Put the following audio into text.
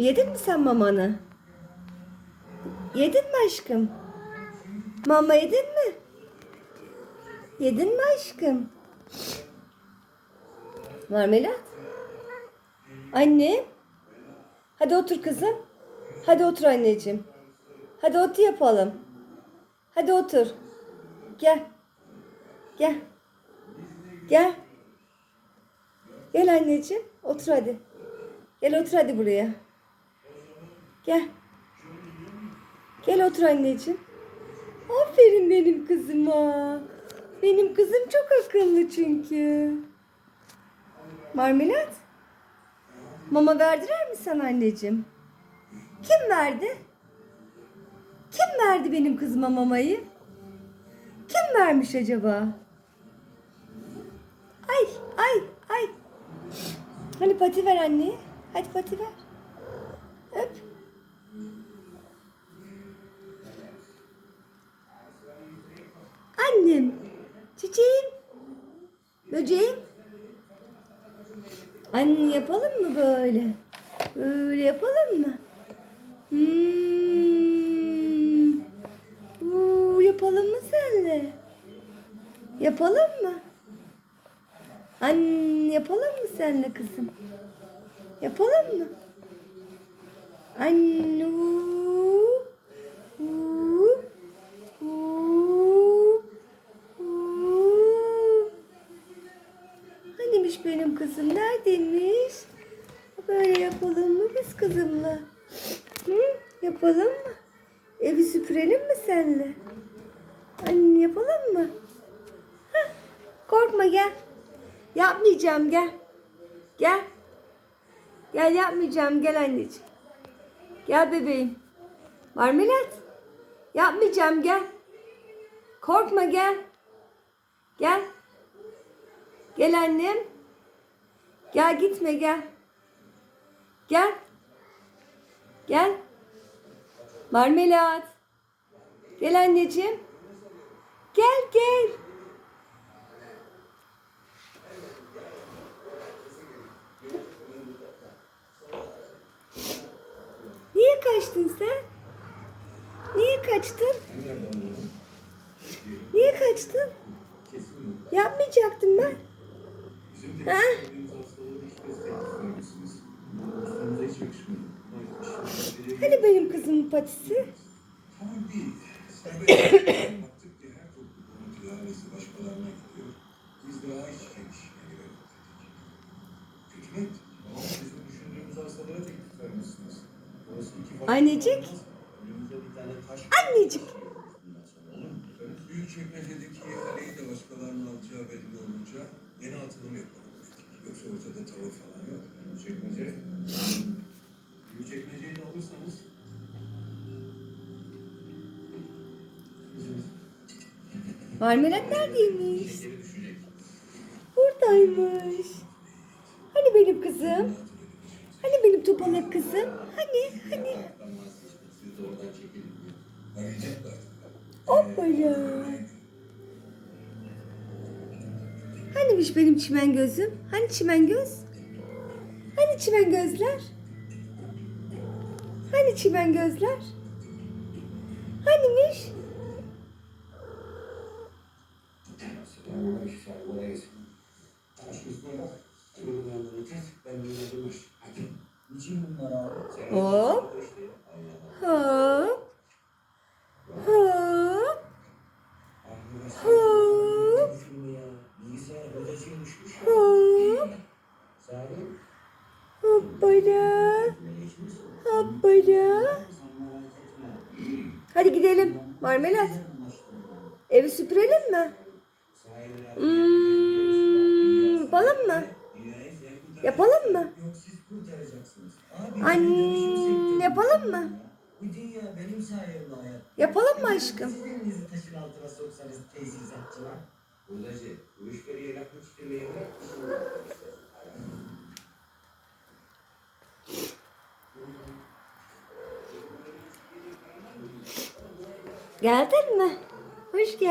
Yedin mi sen mamanı? Yedin mi aşkım? Mama yedin mi? Yedin mi aşkım? Marmelat. Anne. Hadi otur kızım. Hadi otur anneciğim. Hadi otur yapalım. Hadi otur. Gel. Gel. Gel. Gel anneciğim. Otur hadi. Gel otur hadi buraya. Gel. Gel otur anneciğim. Aferin benim kızıma. Benim kızım çok akıllı çünkü. Marmelat. Mama verdiler mi sana anneciğim? Kim verdi? Kim verdi benim kızıma mamayı? Kim vermiş acaba? Ay, ay, ay. Hani pati ver anne. Hadi pati ver. Anne yapalım mı böyle? Böyle yapalım mı? Hmm. Uu, yapalım mı senle? Yapalım mı? Anne yapalım mı senle kızım? Yapalım mı? Anne. uu, uu, uu, uu. Hanimiş benim kızım? Neredeymiş? Böyle yapalım mı biz kızımla? Hı? Yapalım mı? Evi süpürelim mi senle? Anne yapalım mı? Hah, korkma gel. Yapmayacağım gel. Gel. Gel yapmayacağım gel anneciğim. Gel bebeğim. Marmelat. Yapmayacağım gel. Korkma gel. Gel. Gel annem. Gel gitme gel. Gel. Gel. Marmelat. Gel anneciğim. Gel gel. Niye kaçtın sen? Niye kaçtın? Niye kaçtın? Yapmayacaktım ben. Ha? Hani benim kızımın patisi? Annecik. Annecik. Büyükçekmece'deki ihaleyi de başkalarının alacağı belli olunca yeni atılım yapalım. Yoksa ortada tavır falan yok. Büyükçekmece. Alırsanız Marmelat neredeymiş? Buradaymış. Hani benim kızım? Hani benim topalak kızım? Hani? Hani? Hoppala. Hanimiş benim çimen gözüm? Hani çimen göz? Hani çimen gözler? Hani çimen gözler? Hanimiş? Hoppala. Hadi gidelim. Marmelat. Evi süpürelim mi? Hmm, yapalım mı? Yapalım mı? Anne yapalım mı? Yapalım mı aşkım? Geldin mi? Hoş geldin.